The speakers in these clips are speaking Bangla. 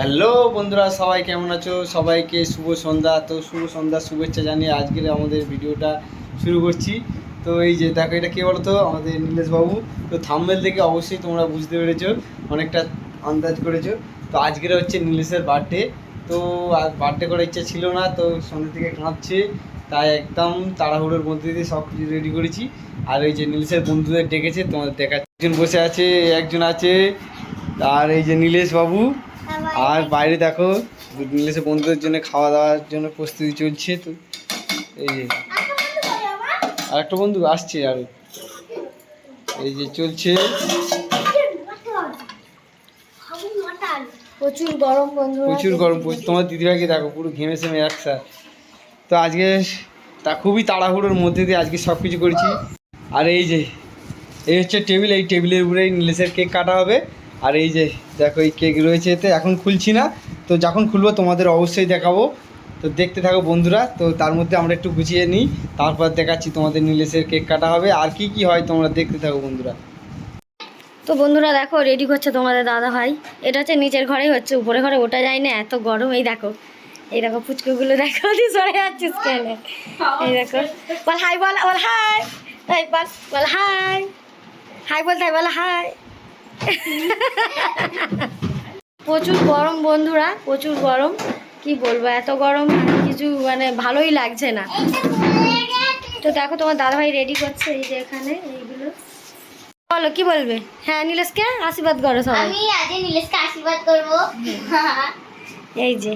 হ্যালো বন্ধুরা, সবাই কেমন আছো? সবাইকে শুভ সন্ধ্যা। তো শুভ সন্ধ্যা, শুভেচ্ছা জানিয়ে আজকের আমাদের ভিডিওটা শুরু করছি। তো এই যে দেখো, এটা কে বলতো? আমাদের নীলেশবাবু তো থাম্বেল দেখে অবশ্যই তোমরা বুঝতে পেরেছ, অনেকটা আন্দাজ করেছ। তো আজকের হচ্ছে নীলেশের বার্থডে তো আর বার্থডে করার ইচ্ছা ছিল না, তো সন্ধ্যে থেকে কাঁদছে। তাই একদম তাড়াহুড়োর মধ্যে দিয়ে সব কিছু রেডি করেছি। আর এই যে নীলেশের বন্ধুদের ডেকেছে, তোমাদের দেখা একজন বসে আছে, একজন আছে। আর এই যে নীলেশ বাবু। আর বাইরে দেখো নীলেশের বন্ধুদের জন্য খাওয়া দাওয়ার জন্য প্রস্তুতি চলছে তো। এই যে আর একটা বন্ধু আসছে আর। এই যে চলছে। প্রচুর গরম বন্ধু প্রচুর গরম তোমার দিদিভাইকে দেখো পুরো ঘেমে সেমে একসা তো আজকে তা খুবই তাড়াহুড়োর মধ্যে দিয়ে আজকে সব কিছু করেছি। আর এই যে এই হচ্ছে টেবিল এই টেবিলের উপরেই নীলেশের কেক কাটা হবে। আর এই যে দেখো, এই কেক রয়েছে এতে, এখন খুলছি না। তো যখন খুলবো তোমাদের অবশ্যই দেখাবো। তো দেখতে থাকো বন্ধুরা, তো তার মধ্যে আমরা একটু গুছিয়ে নিই। তারপর দেখাচ্ছি তোমাদের নীলেশের কেক কাটা হবে। আর কি কি হয় তোমরা দেখতে থাকো বন্ধুরা। তো বন্ধুরা দেখো রেডি করছে তোমাদের দাদা ভাই। এটা হচ্ছে নিচের ঘরেই হচ্ছে, উপরে ঘরে ওটা যায় না, এত গরম। এই দেখো এই দেখো পুচকুগুলো দেখো সরে যাচ্ছিস কেন? এই দেখো, ball high ball ball high ball high high ball তাই বল হাই প্রচুর গরম বন্ধুরা প্রচুর গরম। কি বলব এত গরম কিছু মানে ভালোই লাগছে না। তো দেখো তোমার দাদাভাই রেডি করছে এই যে এখানে এইগুলো। বলো কি বলবে? হ্যাঁ নীলেশকে আশীর্বাদ করো সবাই। আমি আজ নীলেশকে আশীর্বাদ করব। এই যে।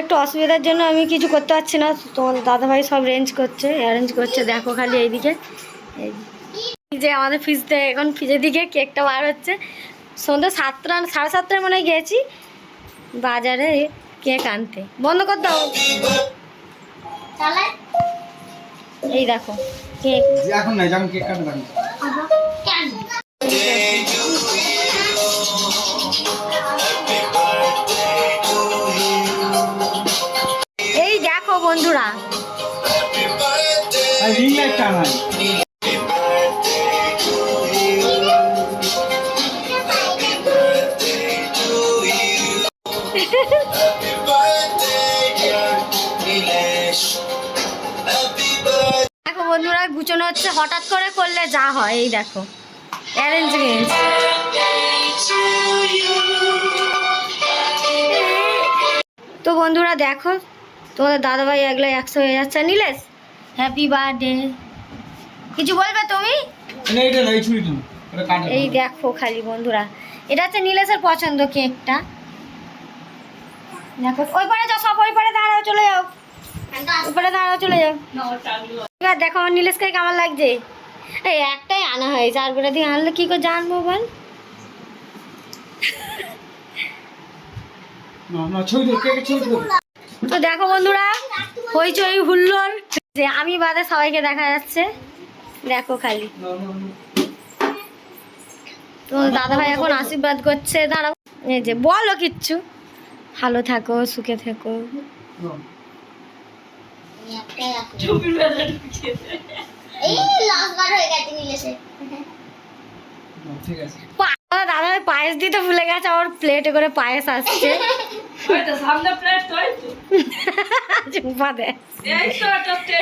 একটু অসুবিধার জন্য আমি কিছু করতে পারছি না। তোমার দাদাভাই সব রেঞ্জ করছে অ্যারেঞ্জ করছে দেখো খালি এইদিকে। এই এই যে আমাদের ফ্রিজতে এখন ফ্রিজের দিকে কেকটা বার হচ্ছে। সন্ধ্যে সাতটা সাড়ে সাতটার মনে গিয়েছি বাজারে কেক আনতে। বন্ধ কর দাও। চালাই এই দেখো কেক এখন নাই যখন কেক কাটবে এই দেখো বন্ধুরা। রিং গুছানো হচ্ছে হঠাৎ করে করলে যা হয় এই দেখো। অ্যারেঞ্জমেন্ট তো বন্ধুরা দেখো তোমাদের দাদাভাই এগুলো একশো হয়ে যাচ্ছে। নিলেশ হ্যাপি বার্থডে কিছু বলবে তুমি? এই দেখো খালি বন্ধুরা। এটা হচ্ছে নীলেশের পছন্দ কেকটা। দেখো ওই পারে যাও সব ওই পারে দাঁড়াও চলে যাও। ওই পারে দাঁড়াও চলে যাও। এবার দেখো আমার নীলেশকে কেমন লাগছে? এই একটাই আনা হয়েছে আর গোটা দিয়ে আনলে কি করে জানব বল? তো দেখো বন্ধুরা হইচই হুল্লোর যে আমি বাদে সবাইকে দেখা যাচ্ছে। দেখো খালি। তো দাদা ভাই এখন আশীর্বাদ করছে দাঁড়াও। এই যে বলো কিচ্ছু। ভালো থাকো সুখে থেকো। নীলেশের ঠিক আছে দাদা পায়েস দিতে ভুলে গেছে আমার প্লেটে করে পায়েস আসছে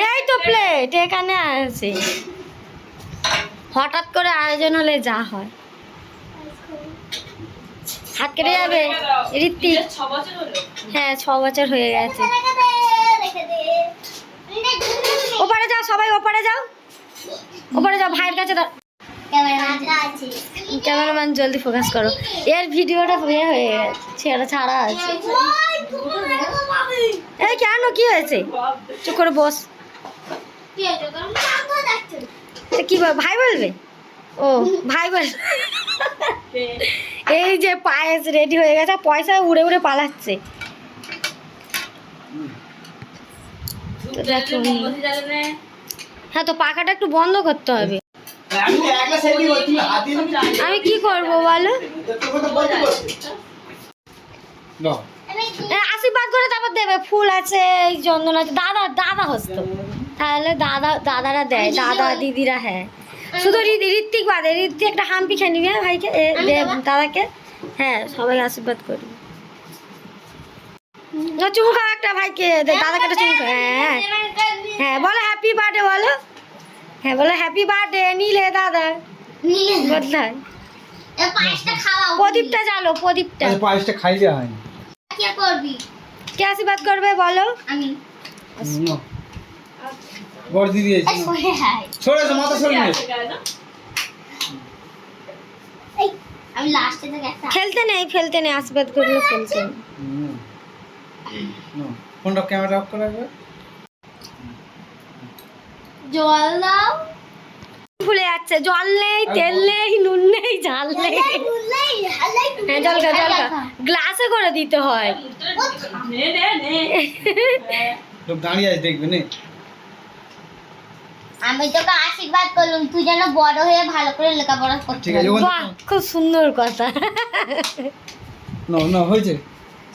এই তো প্লেট এখানে আছে হঠাৎ করে আয়োজন হলে। যা হয় হাত কেটে যাবে ঋত্বিক হ্যাঁ ছ বছর হয়ে গেছে। ওপারে যাও, সবাই ওপারে যাও। ওপারে যাও, ভাইয়ের কাছে ক্যামেরাম্যান, জলদি ফোকাস করো। এর ভিডিওটা ইয়ে হয়ে গেছে ছেড়া ছাড়া আছে। এই কেন, কি হয়েছে? চুপ করে বস। কি ভাই বলবে? ও, ভাই বল। এই যে পায়েস রেডি হয়ে গেছে পয়সা উড়ে উড়ে পালাচ্ছে। তো দেখো হ্যাঁ তো পাখাটা একটু বন্ধ করতে হবে। আমি কি করব বলো? আশীর্বাদ করে তারপর দেবে ফুল আছে এই চন্দন আছে। দাদা দাদা হস্ত। তাহলে দাদা দাদারা দেয় দাদা দিদিরা। হ্যাঁ। শুধু ঋত্বিক বাদে ঋত্বিক একটা হাম্পি খেয়ে নিবি হ্যাঁ ভাইকে? এ, দে, দাদাকে? হ্যাঁ সবাই আশীর্বাদ করবি। না চুমু খাও একটা ভাইকে দাদাকে একটা চুমু হ্যাঁ হ্যাঁ বলো হ্যাপি বার্থডে বলো। হ্যাঁ বলো হ্যাপি বার্থডে নিলে দাদা। খাওয়াও প্রদীপটা জ্বালো প্রদীপটা। পায়েসটা খাইলে হয়নি কি করবি? কে আশীর্বাদ করবে বলো? আমি। বড় দিদি মাথা সরে আমি লাস্টে খেলতে নেই ফেলতে নেই আশীর্বাদ করলে খেলতে। নেই। ফোনটা ক্যামেরা অফ করে রাখবে। জল দাও। ভুলে যাচ্ছে জল নেই তেল নেই নুন নেই ঝাল নেই। হ্যাঁ জল খা জল খা। গ্লাসে করে দিতে হয়। লোক দাঁড়িয়ে আছে দেখবে নে। আমি তোকে আশীর্বাদ করলাম তুই যেন বড় হয়ে ভালো করে লেখাপড়া করতে খুব সুন্দর কথা। না না হয়েছে।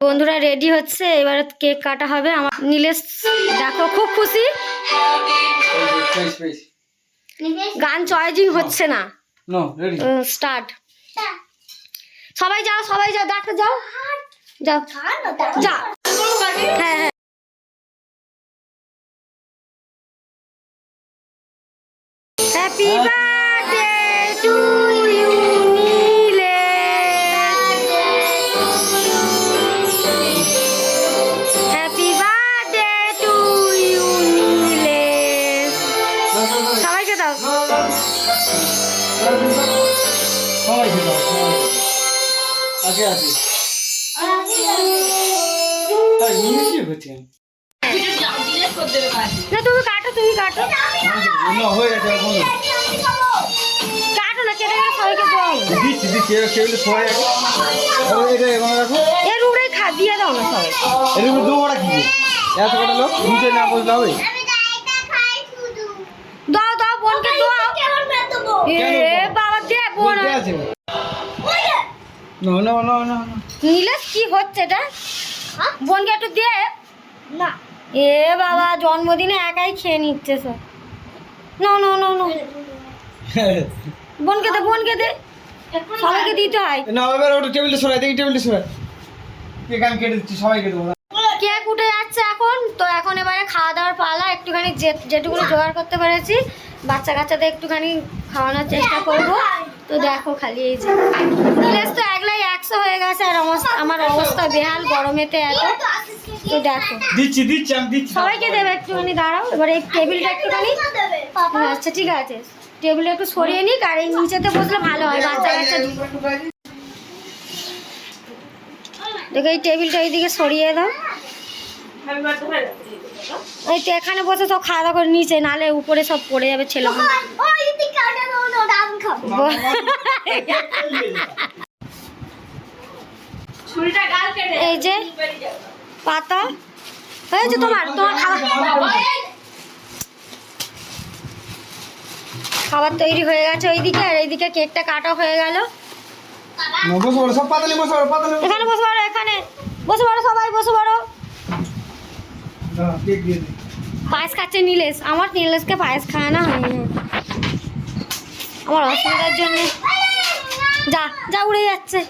বন্ধুরা রেডি হচ্ছে এবার কেক কাটা হবে। আমার নীলেশ দেখো খুব খুশি। গান চয়েজিং হচ্ছে না। স্টার্ট সবাই যাও সবাই যাও ডাক্তার যাও। যাও। যা। হ্যাঁ হ্যাঁ। হ্যাপি বার্থডে আগে আছে না তুমি কাটো তুমি কাটো। হয়ে গেছে কাটো না কেটে গেলে সবাইকে দাও দিচ্ছি দিচ্ছি এবার কেউ সবাই আছে এটা এখানে রাখো। এর উপরে খা দিয়ে দাও না সবাই। এর উপরে দু ওরা কি? এত কটা লোক? নিচে না বসলে হবে? আমি ডাইটা খাই শুধু দাও দাও বোনকে দাও। কেমন না দেবো। এ বাবা দে বোন। না না না না না। নীলেশ কি হচ্ছে এটা? বোনকে একটু দে। না। এ বাবা জন্মদিনে একাই খেয়ে নিচ্ছে সব। No no no no. বোনকে দে বোনকে দে। সবাইকে দিতে হয়। না এবার ওটা টেবিলটা সরাই দেখি টেবিলটা সরাই। কেক আমি কেটে দিচ্ছি সবাইকে দেবো। কেক উঠে যাচ্ছে এখন? তো এখন এবারে খাওয়া দাওয়ার পালা একটুখানি যে- যেটুকুনি জোগাড় করতে পেরেছি বাচ্চা কাচ্চাদের একটুখানি খাওয়ানোর চেষ্টা করব। তো দেখো খালি এই যে নীলেশ তো একলাই একশো হয়ে গেছে আর আমার অবস্থা বেহাল গরমেতে এত। তো দেখো। দিচ্ছি দিচ্ছি আমি দিচ্ছি। সবাইকে দেবে একটুখানি দাঁড়াও। এবার এই টেবিলটা একটুখানি। আচ্ছা ঠিক আছে। টেবিলটা একটু সরিয়ে নিক আর এই নিচেতে বসলে ভালো হয় বাচ্চা কাচ্চা দেখো এই টেবিলটা এইদিকে সরিয়ে দাও। এই তো এখানে বসে সব খাওয়া দাওয়া করে নিচে নালে উপরে সব পড়ে যাবে ছেলে ওই এই যে পাতা। হয়েছে তোমার তোমার খাবার। খাবার তৈরি হয়ে গেছে ওইদিকে আর এইদিকে কেকটা কাটা হয়ে গেল। বসে পড়ো সব পাতালি বসে পড়ো পাতালি এখানে বসে পড়ো এখানে। বসে পড়ো সবাই বসে পড়ো। পায়েস খাচ্ছে নীলেশ। আমার নীলেশকে পায়েস খায় না হয় আমার অসুবিধার জন্য। যা যা উড়ে যাচ্ছে।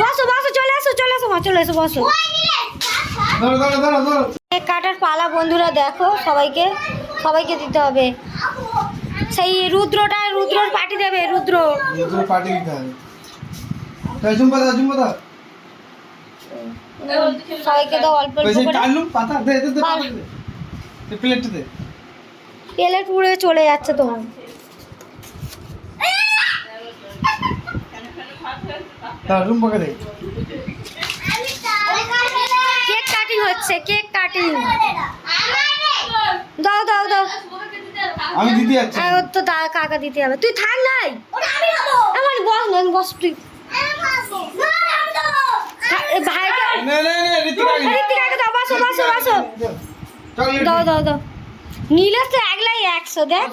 বসো বসো চলে আসো চলে আসো মা চলে এসো বসো। কেক কাটার পালা বন্ধুরা দেখো সবাইকে সবাইকে দিতে হবে। সেই রুদ্রটা রুদ্রর পার্টি দেবে রুদ্র। পার্টি দিতে হবে। সবাইকে দাও অল্প অল্প করে। টানলুম পাতা দে দে দে পার। দে। এই প্লেটটা দে। প্লেট উড়ে চলে যাচ্ছে দে। কেক কাটিং হচ্ছে কেক কাটিং দাও দাও দাও। আমি দিতে যাচ্ছি। আর ওর তো দা কাকা দিতে হবে তুই থাক নাই। আমার বস না বস তুই। থা- না না না ঋতিকা ঋতিকাকে দাও বসো বসো বসো। দাও দাও দাও। নীলে তো একলাই একশো দেখ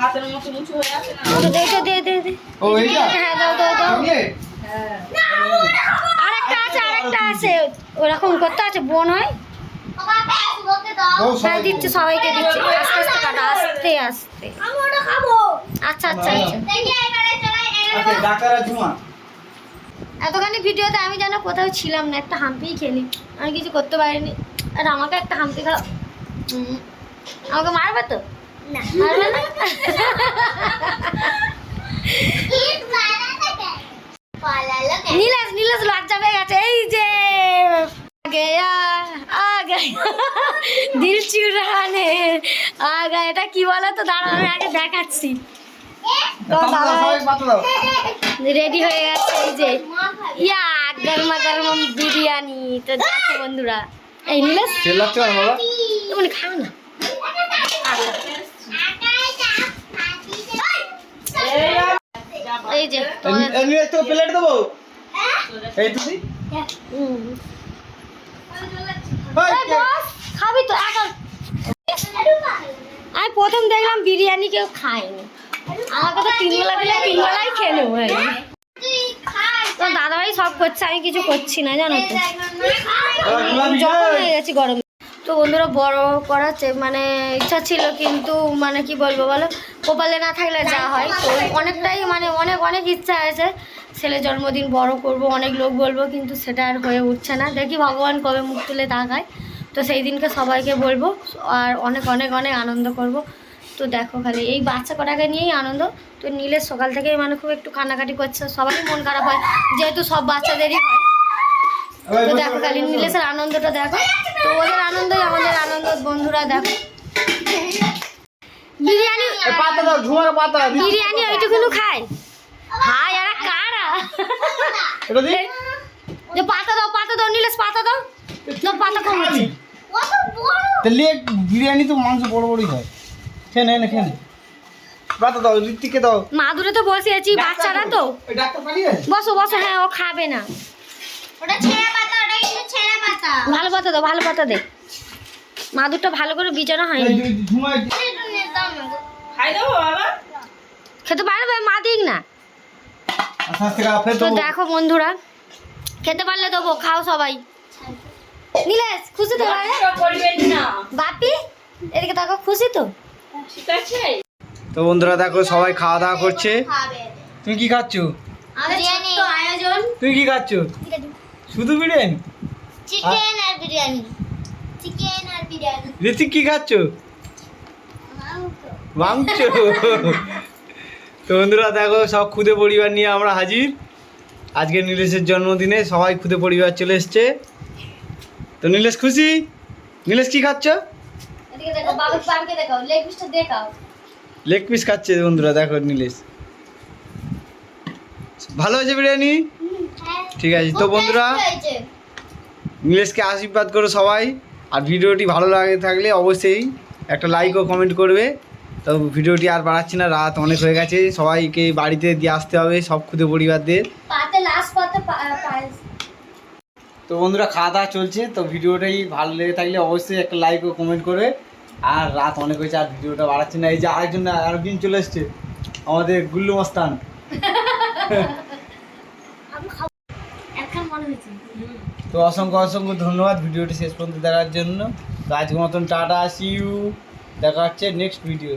হাতের মতো উঁচু হয়ে আছে না? দে দে দে দে ও এইটা হ্যাঁ দাও দাও দাও। আরেকটা আছে আরেকটা আছে। ওরকম করতে আছে বোন হয়। হ্যাঁ দিচ্ছে সবাইকে দিচ্ছে। আস্তে আস্তে কাটা আস্তে আস্তে। আমি ওটা খাব। আচ্ছা আচ্ছা আচ্ছা। আচ্ছা ডাক্তার আর ঝুমা। এতখানি ভিডিওতে আমি যেন কোথাও ছিলাম না একটা হাম্পিই খেলি। আমি কিছু করতে পারিনি। আর আমাকে একটা হাম্পি খাওয়া আমাকে মারবে তো? না। মারবে না? নীলাস নীলাস লজ্জা পেয়ে গেছে। এই যে গেয়া আ গেয়া দিল চুরানে আ গেয়া এটা কি বলো তো দাঁড়াও আমি আগে দেখাচ্ছি। রেডি হয়ে গেছে এই যে। ইয়া গরমা গরম বিরিয়ানি। তো দেখো বন্ধুরা এই চেল্লাচ্ছ বাবা তুমি খাও না। এই যে তোমাদের- এমনি প্লেট দেবো? এই তুমি হুম। ওই, এই বস, খাবি তো এখন। আমি প্রথম দেখলাম বিরিয়ানি কেউ খায়নি। আমাকে তো তিন বেলা দিলে তিন বেলাই খেয়ে নেব কি। দাদাভাই সব করছে আমি কিছু করছি না জানো তো। যখন হয়ে গেছি গরমে। তো বন্ধুরা বড় করার মানে ইচ্ছা ছিল কিন্তু মানে কি বলব বলো কপালে না থাকলে যা হয়। তো অনেকটাই মানে অনেক অনেক ইচ্ছা আছে ছেলে জন্মদিন বড় করব অনেক লোক বলব কিন্তু সেটা আর হয়ে উঠছে না। দেখি ভগবান কবে মুখ তুলে তাকায়। তো সেই দিনকে সবাইকে বলব আর অনেক অনেক অনেক আনন্দ করব। তো দেখো খালি এই বাচ্চা কটাকে নিয়েই আনন্দ। তো নীলের সকাল থেকেই মানে খুব একটু কান্নাকাটি করছে সবারই মন খারাপ হয় যেহেতু সব বাচ্চাদেরই হয়। তো দেখো খালি। নীলেশের আনন্দটা দেখো। তো ওদের আনন্দই আমাদের আনন্দ বন্ধুরা দেখো। বিরিয়ানি বিরিয়ানি ওইটুকুনো খায়। হাই আর কারা? এটা দি। যে পাতা দাও পাতা দাও নীলেশ পাতা দাও। না পাতা কম আছে কত বড় তাহলে বিরিয়ানি তো মাংস বড় বড়ই হয়। খেয়ে নে খেয়ে নে। পাতা দাও দাও। মাদুরে তো বসে আছি বাচ্চারা তো। ওই ডাক্তার পালিয়ে বসো বসো হ্যাঁ ও খাবে না। ওটা ছেঁড়া পাতা ওটা কিন্তু ছেঁড়া পাতা। ভালো পাতা দাও ভালো পাতা দে। মাদুরটা ভালো করে বিছানো হয়নি। খেতে পারবে মা দিক না। ফের তো দেখো বন্ধুরা খেতে পারলে দেবো খাও সবাই। নীলেশ খুশি তো? বাপি এদিকে দেখো খুশি তো? ঠিক আছে তো বন্ধুরা দেখো সবাই খাওয়া দাওয়া করছে। তুমি কি খাচ্ছ? আয়োজন তুমি কি খাচ্ছ? শুধু বিরিয়ানি? চিকেন আর বিরিয়ানি। চিকেন আর বিরিয়ানি। ঋতিক কি খাচ্ছ? মাংস। তো বন্ধুরা দেখো সব খুদে পরিবার নিয়ে আমরা হাজির। আজকে নীলেশের জন্মদিনে সবাই খুদে পরিবার চলে এসছে। তো নীলেশ খুশি? নীলেশ কি খাচ্ছ? দেখো বাবিকে লেগ পিসটা দেখাও লেগ পিস খাচ্ছে বন্ধুরা দেখো নীলেশ। ভালো হয়েছে বিরিয়ানি? ঠিক আছে তো বন্ধুরা নীলেশকে আশীর্বাদ করো সবাই। আর ভিডিওটি ভালো লাগে থাকলে অবশ্যই একটা লাইক ও কমেন্ট করবে। তো ভিডিওটি আর বাড়াচ্ছি না রাত অনেক হয়ে গেছে। সবাইকে বাড়িতে দিয়ে আসতে হবে সব খুদে পরিবারদের। তো বন্ধুরা খাওয়া দাওয়া চলছে তো ভিডিওটাই ভালো লেগে থাকলে অবশ্যই একটা লাইক ও কমেন্ট করবে। আর রাত অনেক হয়েছে আর ভিডিওটা বাড়াচ্ছি না। এই যে আরেকজন আরেকদিন চলে এসছে আমাদের গুল্লু মস্তান। তো অসংখ্য অসংখ্য ধন্যবাদ ভিডিওটি শেষ পর্যন্ত দেখার জন্য। তো আজকের মতন টাটা সিউ দেখা হচ্ছে নেক্সট ভিডিও